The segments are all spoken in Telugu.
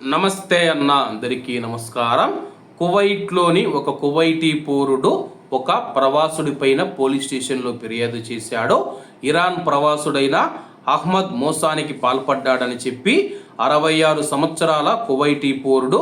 నమస్తే అన్న అందరికీ నమస్కారం. కువైట్లోని ఒక కువైటీ పౌరుడు ఒక ప్రవాసుడిపైన పోలీస్ స్టేషన్లో ఫిర్యాదు చేశాడు. ఇరాన్ ప్రవాసుడైన అహ్మద్ మోసానికి పాల్పడ్డాడని చెప్పి అరవై ఆరు సంవత్సరాల కువైటీ పౌరుడు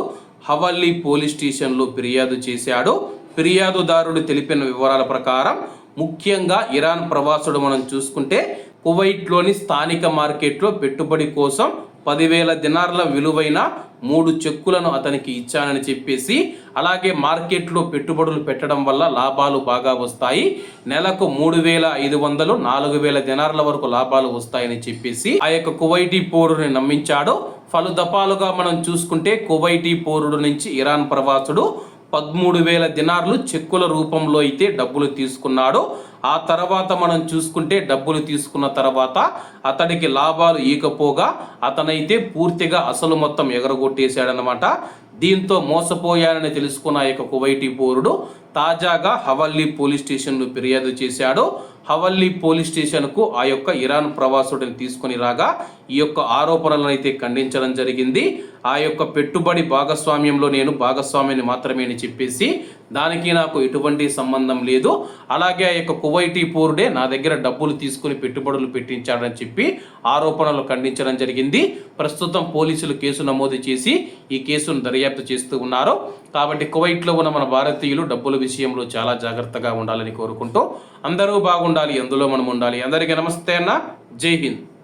హవల్లీ పోలీస్ స్టేషన్లో ఫిర్యాదు చేశాడు. ఫిర్యాదుదారుడు తెలిపిన వివరాల ప్రకారం ముఖ్యంగా ఇరాన్ ప్రవాసుడు మనం చూసుకుంటే కువైట్లోని స్థానిక మార్కెట్లో పెట్టుబడి కోసం పదివేల దినార్ల విలువైన మూడు చెక్కులను అతనికి ఇచ్చానని చెప్పేసి అలాగే మార్కెట్లో పెట్టుబడులు పెట్టడం వల్ల లాభాలు బాగా వస్తాయి. నెలకు మూడు వేల ఐదు వందలు నాలుగు వేల దినార్ల వరకు లాభాలు వస్తాయని చెప్పేసి ఆ యొక్క కువైటీ పౌరుని నమ్మించాడు. పలు దఫాలుగా మనం చూసుకుంటే కువైటీ పౌరుడు నుంచి ఇరాన్ ప్రవాసుడు పదమూడు వేల దినార్లు చెక్కుల రూపంలో అయితే డబ్బులు తీసుకున్నాడు. ఆ తర్వాత మనం చూసుకుంటే డబ్బులు తీసుకున్న తర్వాత అతడికి లాభాలు ఈకపోగా అతనైతే పూర్తిగా అసలు మొత్తం ఎగరగొట్టేశాడనమాట దీంతో మోసపోయానని తెలుసుకున్న యొక్క కువైటీ పౌరుడు తాజాగా హవల్లీ పోలీస్ స్టేషన్లో ఫిర్యాదు చేశాడు. హవల్లీ పోలీస్ స్టేషన్కు ఆ యొక్క ఇరాన్ ప్రవాసుడిని తీసుకొని రాగా ఈ యొక్క ఆరోపణలను అయితే ఖండించడం జరిగింది. ఆ యొక్క పెట్టుబడి భాగస్వామ్యంలో నేను భాగస్వామిని మాత్రమే అని చెప్పేసి దానికి నాకు ఎటువంటి సంబంధం లేదు. అలాగే ఆ యొక్క కువైటీ పూర్డే నా దగ్గర డబ్బులు తీసుకుని పెట్టుబడులు పెట్టించాడని చెప్పి ఆరోపణలు ఖండించడం జరిగింది. ప్రస్తుతం పోలీసులు కేసు నమోదు చేసి ఈ కేసును దర్యాప్తు చేస్తూ ఉన్నారు. కాబట్టి కువైట్లో ఉన్న మన భారతీయులు డబ్బుల విషయంలో చాలా జాగ్రత్తగా ఉండాలని కోరుకుంటూ అందరూ బాగుండాలి అందులో మనం ఉండాలి. అందరికీ నమస్తే అన్న. జై హింద్.